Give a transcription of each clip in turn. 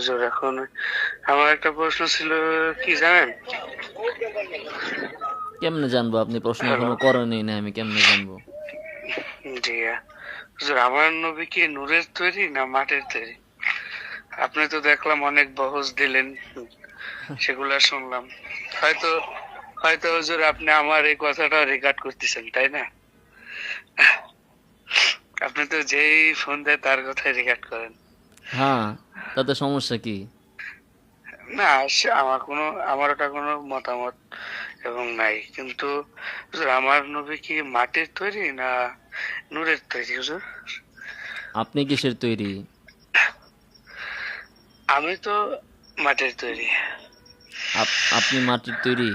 হুজুর এখন। আমার একটা প্রশ্ন ছিল কি জানেন? কেমনে জানব আপনি? প্রশ্ন এখনও করেনি না আমি কেমনে জানব? জি হুজুর আমার নবী কি নূরের তৈরি না মাটির তৈরি? আপনি তো দেখলাম অনেক বহস দিলেন সেগুলা শুনলাম। হয়তো হয়তো হুজুর আপনি আমার এই কথাটা রেকর্ড করতেছেন তাই না? আপনি তো যেই ফোন দেয় তার কথাই রেকর্ড করেন। হ্যাঁ। তাতে সমস্যা কি? না সে আমার কোনো আমার ওটা কোনো মতামত এবং নাই। কিন্তু আমার নবী কি মাটির তৈরি না নূরের তৈরি হুজুর? আপনি কিসের তৈরি? আমি তো মাটির তৈরি। আপ- আপনি মাটির তৈরি?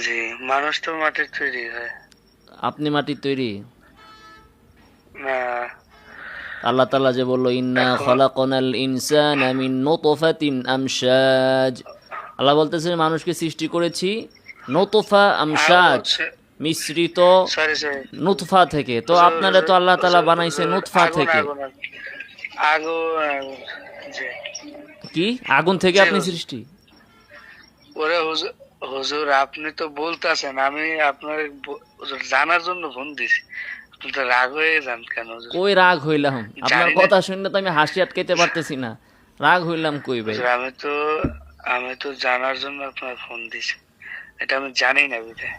জি মানুষ তো মাটির তৈরি হয়। আপনি মাটির তৈরি? না। আল্লাহ তাআলা যে বলল ইন্না খলাকনাল ইনসানা মিন নুতফাতিন আমশাজ। আল্লাহ বলতেছে মানুষকে সৃষ্টি করেছি নতফা আমশাজ মিশ্রিত নুতফা থেকে। তো আপনারা তো আল্লাহ তাআলা বানাইছে নুতফা থেকে। আগুন কি? আগুন থেকে আপনি সৃষ্টি? ওরে হুজুর আপনি তো বলতেছেন আমি আপনার জানার জন্য ফোন দিছি। আপনি তো রাগ হয়ে যান কেন? কই রাগ হইলাম? আপনার কথা শুনলে তো আমি হাসি আটকাইতে পারতেছি না। রাগ হইলাম কই ভাই? আমি তো আমি তো জানার জন্য আপনার ফোন দিছি। এটা আমি জানি না বিধায়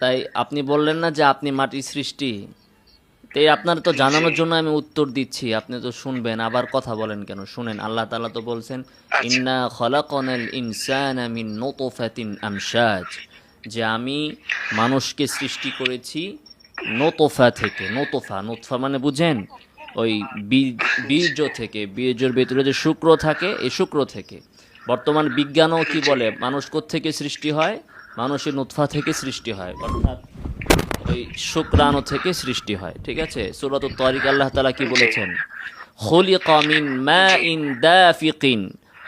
তাই আপনি বললেন না যে আপনি মাটির সৃষ্টি। তাই আপনার তো জানানোর জন্য আমি উত্তর দিচ্ছি। আপনি তো শুনবেন আবার কথা বলেন কেন? শুনেন আল্লাহ তাআলা তো বলছেন আচ্ছা। ইন্না খলাকনাল ইনসানা মিন নুতফাতিন আমশাজ। যে আমি মানুষকে সৃষ্টি করেছি নতফা থেকে, নতফা নতফা মানে বুঝেন? ওই বীর্য থেকে, বীর্যের ভেতরে যে শুক্র থাকে, এই শুক্র থেকে। বর্তমান বিজ্ঞানও কি বলে? মানুষ থেকে সৃষ্টি হয়? মানুষের নুতফা থেকে সৃষ্টি হয়, অর্থাৎ ওই শুক্রাণু থেকে সৃষ্টি হয়, ঠিক আছে? সুরাত তরিক আল্লাহ তালা কি বলেছেন? খুলিকা মিন মাইন দাফিকিন।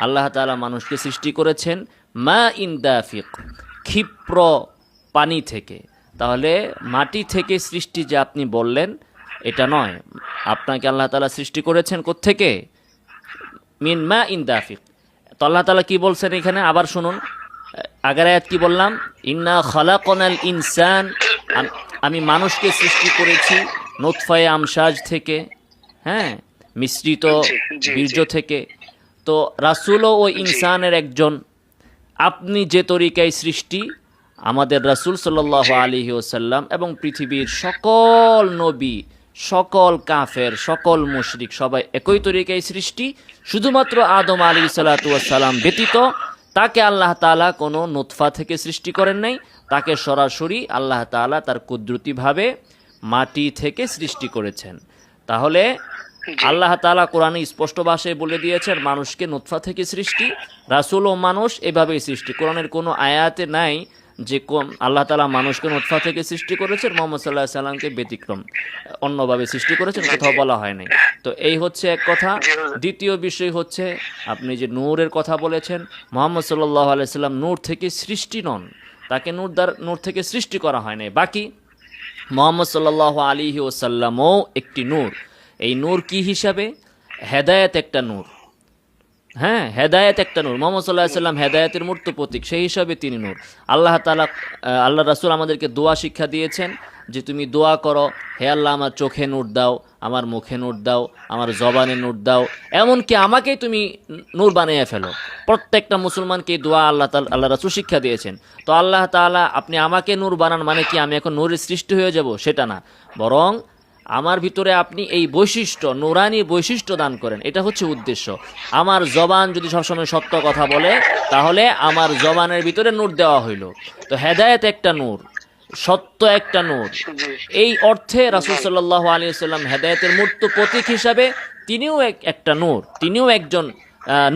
আল্লাহ তালা মানুষকে সৃষ্টি করেছেন মা ইন দাফিক, ক্ষিপ্র পানি থেকে। তাহলে মাটি থেকে সৃষ্টি যে আপনি বললেন এটা নয়। আপনাকে আল্লাহ তালা সৃষ্টি করেছেন কোত্থেকে? মিন মা ইন দাফিক। তো আল্লাহ তাআলা কি বলছেন এখানে? আবার শুনুন। আগের আয়াত কি বললাম? ইন্না খালাকনাল ইনসান আমি মানুষকে সৃষ্টি করেছি নোৎফায়ে আমসাজ থেকে হ্যাঁ মিশ্রিত বীর্য থেকে। তো রাসূলও ও ইনসানের একজন। আপনি যে তরিকায় সৃষ্টি আমাদের রাসূল সাল্লাহ আলী ওসাল্লাম এবং পৃথিবীর সকল নবী সকল কাফের সকল মুশরিক সবাই একই তরিকায় সৃষ্টি। শুধুমাত্র আদম আলী সালাতাম ব্যতীত তাকে আল্লাহ তাআলা কোনো নোৎফা থেকে সৃষ্টি করেন নাই। তাকে সরাসরি আল্লাহ তাআলা তার কুদরতিভাবে মাটি থেকে সৃষ্টি করেছেন। তাহলে আল্লাহ তাআলা কোরআনে স্পষ্ট ভাষায় বলে দিয়েছেন মানুষকে নুতফা থেকে সৃষ্টি রাসূল ও মানুষ এভাবেই সৃষ্টি। কোরআনের কোনো আয়াতে নাই যে কোন- আল্লাহ তাআলা মানুষকে নুতফা থেকে সৃষ্টি করেছেন মোহাম্মদ সাল্লাহ সাল্লামকে ব্যতিক্রম অন্যভাবে সৃষ্টি করেছেন কোথাও বলা হয় নাই তো এই হচ্ছে এক কথা। দ্বিতীয় বিষয় হচ্ছে আপনি যে নূরের কথা বলেছেন মোহাম্মদ সাল্লাহ আলাইসাল্লাম নূর থেকে সৃষ্টি নন। তাকে নূর দ্বার নূর থেকে সৃষ্টি করা হয় নাই। বাকি মোহাম্মদ সাল্লাহ আলী ওসাল্লামও একটি নূর। এই নূর কি হিসাবে? হেদায়েত একটা নূর। হ্যাঁ হেদায়েত একটা নূর। মোহাম্মদ সাল্লাহ সাল্লাম হেদায়েতের মূর্ত প্রতীক, সেই হিসাবে তিনি নূর। আল্লাহ তালা আল্লাহ রাসূল আমাদেরকে দোয়া শিক্ষা দিয়েছেন যে তুমি দোয়া করো, হে আল্লাহ আমার চোখে নূর দাও, আমার মুখে নূর দাও, আমার জবানে নূর দাও, এমনকি আমাকেই তুমি নূর বানিয়ে ফেলো। প্রত্যেকটা মুসলমানকে দোয়া আল্লাহ তাল, আল্লাহ রাসূল শিক্ষা দিয়েছেন। তো আল্লাহ তাআলা, আপনি আমাকে নূর বানান মানে কি আমি এখন নূরের সৃষ্টি হয়ে যাব? সেটা না। বরং আমার ভিতরে আপনি এই বৈশিষ্ট্য, নুরানি বৈশিষ্ট্য দান করেন। এটা হচ্ছে উদ্দেশ্য। আমার জবান যদি সবসময় সত্য কথা বলে, তাহলে আমার জবানের ভিতরে নূর দেওয়া হইল। তো হেদায়েত একটা নূর, সত্য একটা নূর। এই অর্থে রাসুল সাল্লাহ আলী হেদায়েতের মূর্ত প্রতীক হিসাবে তিনিও এক, একটা নূর, তিনিও একজন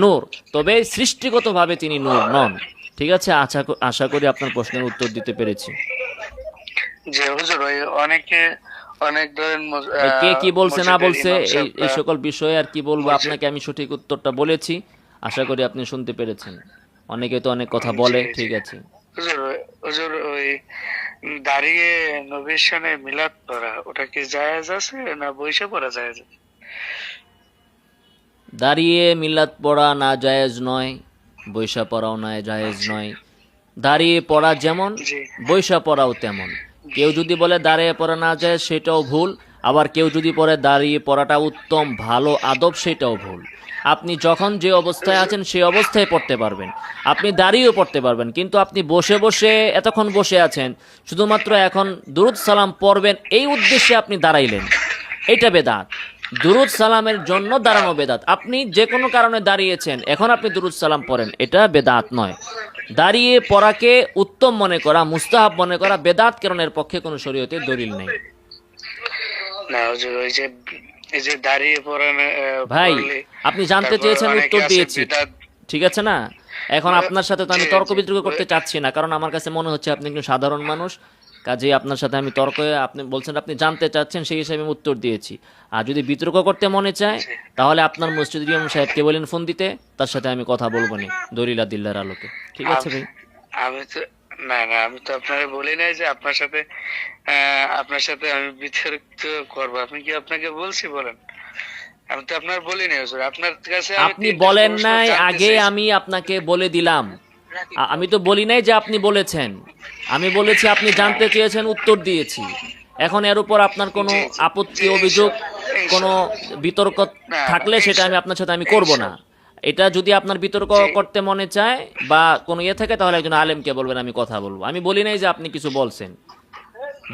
নূর। তবে সৃষ্টিগতভাবে তিনি নূর নন। ঠিক আছে? আশা আশা করি আপনার প্রশ্নের উত্তর দিতে পেরেছি। যে হুজুর অনেকে অনেক ধরেন কে কি বলছে না বলছে এই সকল বিষয়ে আর কি বলব আপনাকে আমি সঠিক উত্তরটা বলেছি। আশা করি আপনি শুনতে পেরেছেন। অনেকে তো অনেক কথা বলে। ঠিক আছে। হুজুর ওই দাঁড়িয়ে নবীর সামনে মিলাদ পড়া ওটা কি জায়েজ আছে না বইসা পড়া জায়েজ দাঁড়িয়ে মিলাদ পড়া না জায়েজ নয় বৈশা পড়াও না জায়েজ নয়। দাঁড়িয়ে পড়া যেমন বৈশা পড়াও তেমন। কেউ যদি বলে দাঁড়িয়ে পড়া না যায়, সেটাও ভুল। আবার কেউ যদি পরে দাঁড়িয়ে পড়াটা উত্তম, ভালো আদব, সেটাও ভুল। আপনি যখন যে অবস্থায় আছেন, সেই অবস্থায় পড়তে পারবেন। আপনি দাঁড়িয়েও পড়তে পারবেন, কিন্তু আপনি বসে বসে এতক্ষণ বসে আছেন, শুধুমাত্র এখন দুরুদ সালাম পড়বেন, এই উদ্দেশ্যে আপনি দাঁড়াইলেন। এটা বেদাত। দুরুদ সালামের জন্য দাঁড়ানো বেদাত। আপনি যে কোনো কারণে দাঁড়িয়েছেন, এখন আপনি দুরুদ সালাম পড়েন। এটা বেদাত নয়। দাঁড়িয়ে পড়াকে উত্তম মনে করা মুস্তাহাব মনে করা বেদাত কেরণের পক্ষে কোনো শরীয়তে দলিল নেই। ভাই আপনি জানতে চেয়েছেন উত্তর দিয়েছি। ঠিক আছে না? এখন আপনার সাথে তো আমি তর্ক। বিতর্ক করতে চাচ্ছি না কারণ আমার কাছে মনে হচ্ছে আপনি একজন সাধারণ মানুষ। কাজেই আপনার সাথে আমি তর্ক আপনি বলছেন আপনি জানতে চাচ্ছেন সেই হিসাবে আমি উত্তর দিয়েছি। আর যদি বিতর্ক করতে মনে চায় তাহলে আপনার মসজিদ ইমাম সাহেবকে বলেন ফোন দিতে তার সাথে আমি কথা বলব নি দলিল দিল্লার আলোকে। ঠিক আছে ভাই? আমি তো না না আমি তো আপনাকে বলি নাই যে আপনার সাথে আপনার সাথে আমি বিতর্ক করব। আপনি কি আপনাকে বলছি বলেন? আমি তো আপনার বলি নাই হুজুর। আপনার কাছে আপনি বলেন নাই আগে আমি আপনাকে বলে দিলাম। আমি তো বলি নাই যে আপনি বলেছেন। আমি বলেছি আপনি জানতে চেয়েছেন, উত্তর দিয়েছি। এখন এর উপর আপনার কোনো। আপত্তি, অভিযোগ, কোনো বিতর্ক থাকলে সেটা আমি আপনার সাথে আমি করব না। এটা যদি আপনার বিতর্ক করতে মনে চায় বা কোনো ইয়ে থাকে, তাহলে একজন আলেমকে বলবেন, আমি কথা বলব। আমি বলি নাই যে আপনি কিছু বলছেন।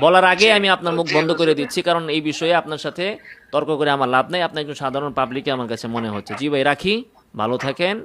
বলার আগে আমি আপনার মুখ বন্ধ করে দিচ্ছি, কারণ এই বিষয়ে আপনার সাথে তর্ক করে আমার লাভ নেই। আপনি একজন সাধারণ পাবলিকে আমার কাছে মনে হচ্ছে। জি ভাই, রাখি। ভালো থাকেন।